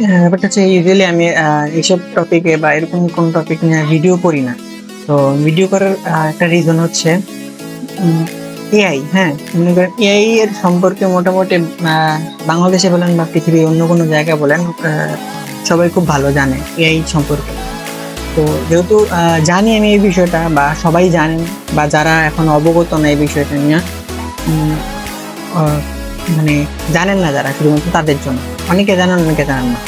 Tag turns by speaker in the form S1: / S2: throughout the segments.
S1: ব্যাপারটা হচ্ছে ইউজুয়ালি আমি এইসব টপিকে বা এরকম কোন টপিক নিয়ে ভিডিও করি না। তো ভিডিও করার একটা রিজন হচ্ছে এআই হ্যাঁ মনে করেন এআই এর সম্পর্কে মোটামুটি বাংলাদেশে বলেন বা পৃথিবীর অন্য কোনো জায়গায় বলেন সবাই খুব ভালো জানে এআই সম্পর্কে। তো যেহেতু জানি আমি এই বিষয়টা বা সবাই জানেন বা যারা এখন অবগত না এই বিষয়টা নিয়ে মানে জানেন না যারা, শুধুমাত্র তাদের জন্য। অনেকে জানেন অনেকে জানেন না।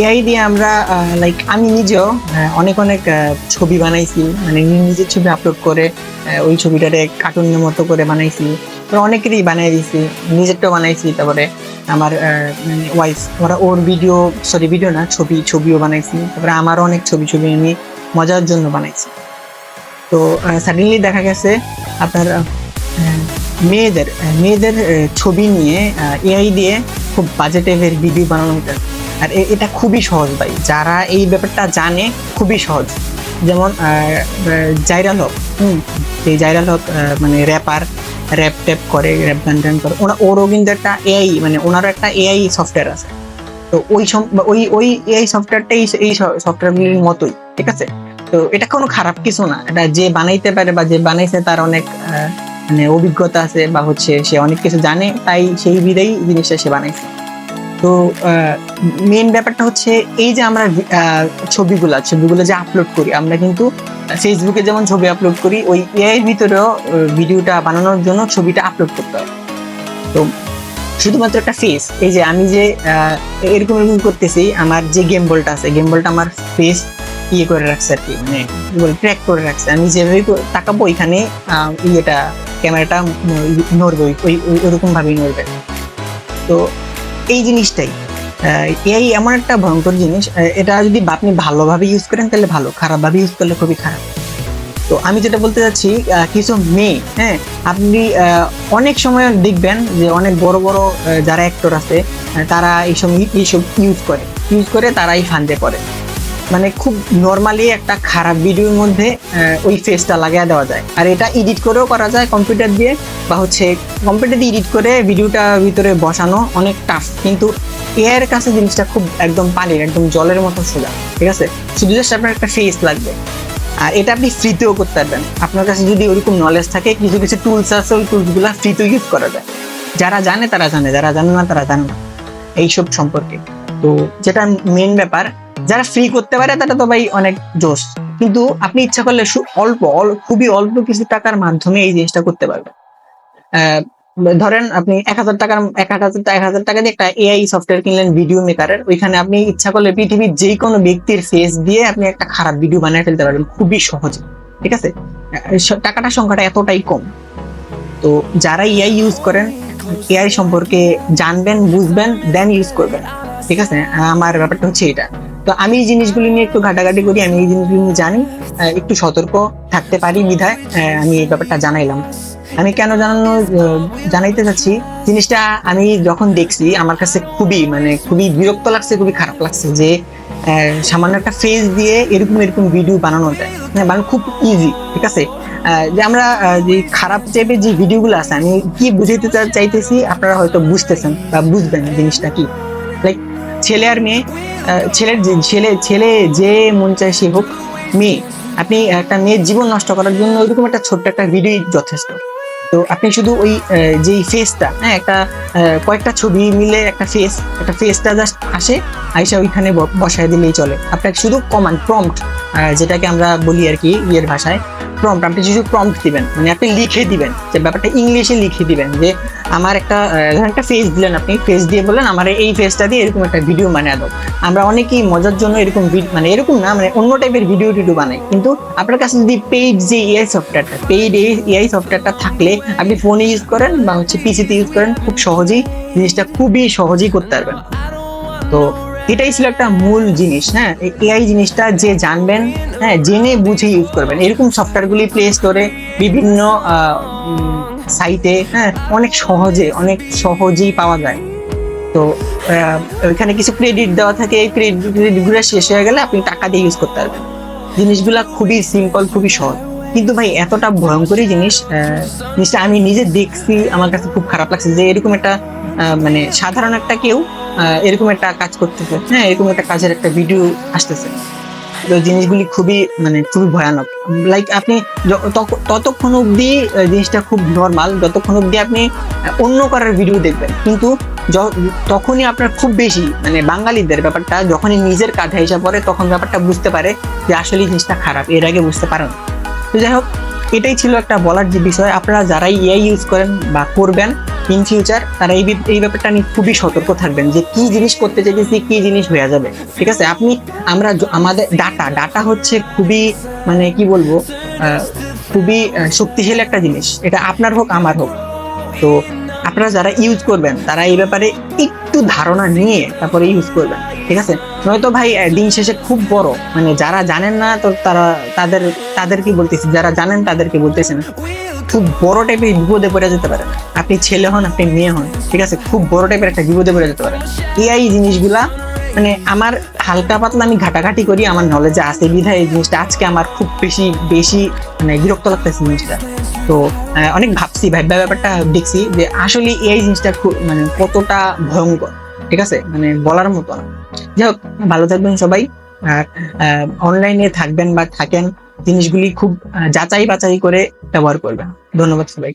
S1: এআই দিয়ে আমরা লাইক আমি নিজেও অনেক অনেক ছবি বানাইছি। মানে নিজের ছবি আপলোড করে ওই ছবিটারে কার্টুনের মতো করে বানাইছি। অনেকেরই বানিয়ে দিছি নিজেরটাও বানাইছি। তারপরে আমার ওয়াইফ ওরা ওর ভিডিও সরি ভিডিও না ছবি ছবিও বানাইছি। তারপরে আমারও অনেক ছবি ছবি আমি মজার জন্য বানাইছি। তো সাডেনলি দেখা গেছে আপনার আহ, মেয়েদের মেয়েদের ছবি নিয়ে এআই দিয়ে খুব বাজেটের ভিডিও বানানো হইতে আর এটা খুবই সহজ ভাই। যারা এই ব্যাপারটা জানে, খুবই সহজ। যেমন জাইরাল হক, হুম, এই জাইরাল হক মানে র্যাপার র্যাপ ট্যাপ করে র্যাপ গান টান করে, ওনা, ওরও কিন্তু একটা এআই মানে ওনারও একটা এআই সফটওয়্যার আছে। তো ওই ওই ওই এআই সফটওয়্যারটাই এই সফটওয়্যারগুলির মতোই, ঠিক আছে? তো এটা কোনো খারাপ কিছু না। এটা যে বানাইতে পারে বা যে বানাইছে তার অনেক মানে অভিজ্ঞতা আছে বা হচ্ছে সে অনেক কিছু জানে, তাই সেই বিধেই জিনিসটা সে বানাইছে। তো মেন ব্যাপারটা হচ্ছে এই যে আমরা ছবিগুলো ছবিগুলো যে আপলোড করি, আমরা কিন্তু ফেসবুকে যেমন ছবি আপলোড করি, ওই এআই ভিতরেও ভিডিওটা বানানোর জন্য ছবিটা আপলোড করতে হবে তো শুধুমাত্র একটা ফেস এই যে আমি যে এরকম এরকম করতেছি, আমার যে গেম বলটা আছে গেম বলটা আমার ফেস ইয়ে করে রাখছে আর কি মানে ট্র্যাক করে রাখছে। আমি যেভাবে তাকাবো ওইখানে ইয়েটা ক্যামেরাটা নড়বে, ওই- ওই- নড়বে। তো এই জিনিসটাই। এআই এমন একটা ভয়ঙ্কর জিনিস এটা যদি আপনি ভালোভাবে ইউজ করেন, তাহলে ভালো। খারাপভাবে ইউজ করলে খুবই খারাপ। তো আমি যেটা বলতে চাচ্ছি কিছু মেয়ে হ্যাঁ আপনি অনেক সময় দেখবেন যে অনেক বড় বড় যারা অ্যাক্টর আছে তারা এইসব এইসব ইউজ করে। ইউজ করে তারাই ফান্দে পড়ে। মানে খুব নর্মালি একটা খারাপ ভিডিওর মধ্যে ওই ফেসটা লাগিয়ে দেওয়া যায়। আর এটা এডিট করেও করা যায় কম্পিউটার দিয়ে, বা হচ্ছে কম্পিউটার দিয়ে এডিট করে ভিডিওটা ভিতরে বসানো অনেক টাফ কিন্তু এআই এর কাছে জিনিসটা খুব একদম পানির, একদম জলের মতো সোজা, ঠিক আছে? শুধু জাস্ট আপনার একটা ফেস লাগবে। আর এটা আপনি ফ্রিতেও করতে পারবেন। আপনার কাছে যদি ওরকম নলেজ থাকে, কিছু কিছু টুলস আছে, ওই টুলসগুলো ফ্রিতেও ইউজ করা যায়। যারা জানে, তারা জানে, যারা জানে না, তারা জানে না। এইসব সম্পর্কে। তো যেটা মেন ব্যাপার যারা ফ্রি করতে পারে, তারা তো ভাই অনেক জোশ কিন্তু আপনি ইচ্ছা করলে অল্প খুবই অল্প কিছু টাকার মাধ্যমে এই জিনিসটা করতে পারবেন। ধরেন আপনি এক হাজার টাকার, এক হাজার এক হাজার টাকা দিয়ে একটা এআই সফটওয়্যার কিনলেন ভিডিও মেকারের ওইখানে আপনি ইচ্ছা করলে পৃথিবীর যে কোনো ব্যক্তির ফেস দিয়ে আপনি একটা খারাপ ভিডিও বানিয়ে ফেলতে পারবেন, খুবই সহজে। ঠিক আছে? টাকাটার সংখ্যাটা এতটাই কম। তো যারা এআই ইউজ করেন এআই সম্পর্কে জানবেন, বুঝবেন দেন ইউজ করবেন। ঠিক আছে? আমার ব্যাপারটা হচ্ছে এটা। তো আমি এই জিনিসগুলি নিয়ে একটু ঘাটাঘাটি করি, আমি এই জিনিসগুলি নিয়ে জানি একটু সতর্ক থাকতে পারি বিধায় আমি এই ব্যাপারটা জানাইলাম। আমি কেন জানানো জানাইতে চাচ্ছি, জিনিসটা আমি যখন দেখছি, আমার কাছে খুবই মানে খুবই বিরক্ত লাগছে, খুবই খারাপ লাগছে যে সামান্য একটা ফেস দিয়ে এরকম এরকম ভিডিও বানানো যায়। হ্যাঁ বানানো খুব ইজি ঠিক আছে? যে আমরা যে খারাপ টাইপের যে ভিডিওগুলো আছে, আমি কি বুঝাইতে চাইতেছি, আপনারা হয়তো বুঝতেছেন বা বুঝবেন জিনিসটা কি। লাইক ছেলে আর মেয়ে ছেলের ছেলে ছেলে যে মন চায় সে হোক, মেয়ে। আপনি একটা মেয়ের জীবন নষ্ট করার জন্য ওইরকম একটা ছোট্ট একটা ভিডিও যথেষ্ট। তো আপনি শুধু ওই যেই ফেসটা হ্যাঁ একটা কয়েকটা ছবি মিলে একটা ফেস একটা ফেসটা জাস্ট আসে, আইসা ওইখানে বসায় দিলেই চলে। আপনাকে শুধু কমান্ড প্রম্পট যেটাকে আমরা বলি আর কি, ইয়ের ভাষায়। প্রম্পট আপনি শুধু প্রম্পট দিবেন মানে আপনি লিখে দিবেন, যে ব্যাপারটা ইংলিশে লিখে দিবেন, যে আমার একটা ধরেন একটা ফেস দিলেন আপনি ফেস দিয়ে বললেন, আমার এই ফেসটা দিয়ে এরকম একটা ভিডিও বানিয়ে দাও। আমরা অনেকেই মজার জন্য এরকম মানে এরকম না মানে অন্য টাইপের ভিডিও টিডিও বানাই, কিন্তু আপনার কাছে যদি পেইড যে এআই সফটওয়্যারটা পেইড এই এআই সফটওয়্যারটা থাকলে আপনি ফোনে ইউজ করেন বা হচ্ছে পিসিতে ইউজ করেন, খুব সহজেই জিনিসটা খুবই সহজেই করতে পারবেন। তো এটাই ছিল একটা মূল জিনিস হ্যাঁ? এআই জিনিসটা যে জানবেন হ্যাঁ জেনে বুঝে ইউজ করবেন। এরকম সফটওয়্যারগুলি প্লে স্টোরে বিভিন্ন সাইটে হ্যাঁ অনেক সহজে, অনেক সহজেই পাওয়া যায়। তো ওইখানে কিছু ক্রেডিট দেওয়া থাকে, এই ক্রেডিটগুলো শেষ হয়ে গেলে আপনি টাকা দিয়ে ইউজ করতে পারবেন। জিনিসগুলা খুবই সিম্পল খুবই সহজ। কিন্তু ভাই, এতটা ভয়ঙ্করই জিনিস জিনিসটা আমি নিজে দেখছি, আমার কাছে খুব খারাপ লাগছে যে এরকম একটা মানে সাধারণ একটা কেউ এরকম একটা কাজ করতেছে। হ্যাঁ এরকম একটা কাজের একটা ভিডিও আসতেছে। জিনিসগুলি খুবই মানে খুবই ভয়ানক। লাইক আপনি ততক্ষণ অবধি জিনিসটা খুব নর্মাল যতক্ষণ অবধি আপনি অন্য করার ভিডিও দেখবেন। কিন্তু তখনই আপনার খুব বেশি মানে বাঙালিদের ব্যাপারটা, যখনই নিজের কাঁধে এসে পড়ে, তখন ব্যাপারটা বুঝতে পারে যে আসলে জিনিসটা খারাপ। এর আগে বুঝতে পারেন তো যাই হোক, এটাই ছিল একটা বলার যে বিষয়। আপনারা যারাই এআই ইউজ করেন বা করবেন ইন ফিউচার তারা এই এই ব্যাপারটা নিয়ে খুবই সতর্ক থাকবেন যে কি জিনিস করতে চাইতেছি, কি জিনিস হয়ে যাবে। ঠিক আছে? আপনি, আমরা আমাদের ডাটা ডাটা হচ্ছে খুবই মানে কি বলব খুবই শক্তিশালী একটা জিনিস। এটা আপনার হোক, আমার হোক। তো আপনারা যারা ইউজ করবেন, তারা এই ব্যাপারে একটু ধারণা নিয়ে তারপরে ইউজ করবেন। ঠিক আছে? নয়তো ভাই দিন শেষে খুব বড়। মানে যারা জানেন না, তো তারা, তাদের, তাদেরকে বলতেছি, যারা জানেন তাদেরকে বলতেছেন খুব বড় টাইপের বিপদে পড়ে যেতে পারেন আপনি ছেলে হন, আপনি মেয়ে হন, ঠিক আছে? খুব বড় টাইপের একটা বিপদে পড়ে যেতে পারেন এআই জিনিসগুলা মানে আমার হালকা পাতলা আমি ঘাটাঘাটি করি, আমার নলেজে আছে বিধায় এই জিনিসটা। আজকে আমার খুব বেশি বেশি মানে বিরক্ত লাগতেছে জিনিসটা। তো অনেক ভাবছি ভাববা ব্যাপারটা দেখছি যে আসলে এই জিনিসটা খুব মানে কতটা ভয়ঙ্কর, ঠিক আছে? মানে বলার মতো না। যাই হোক, ভালো থাকবেন সবাই। আর অনলাইনে থাকবেন বা থাকেন জিনিসগুলি খুব যাচাই বাছাই করে ব্যবহার করবেন। ধন্যবাদ সবাই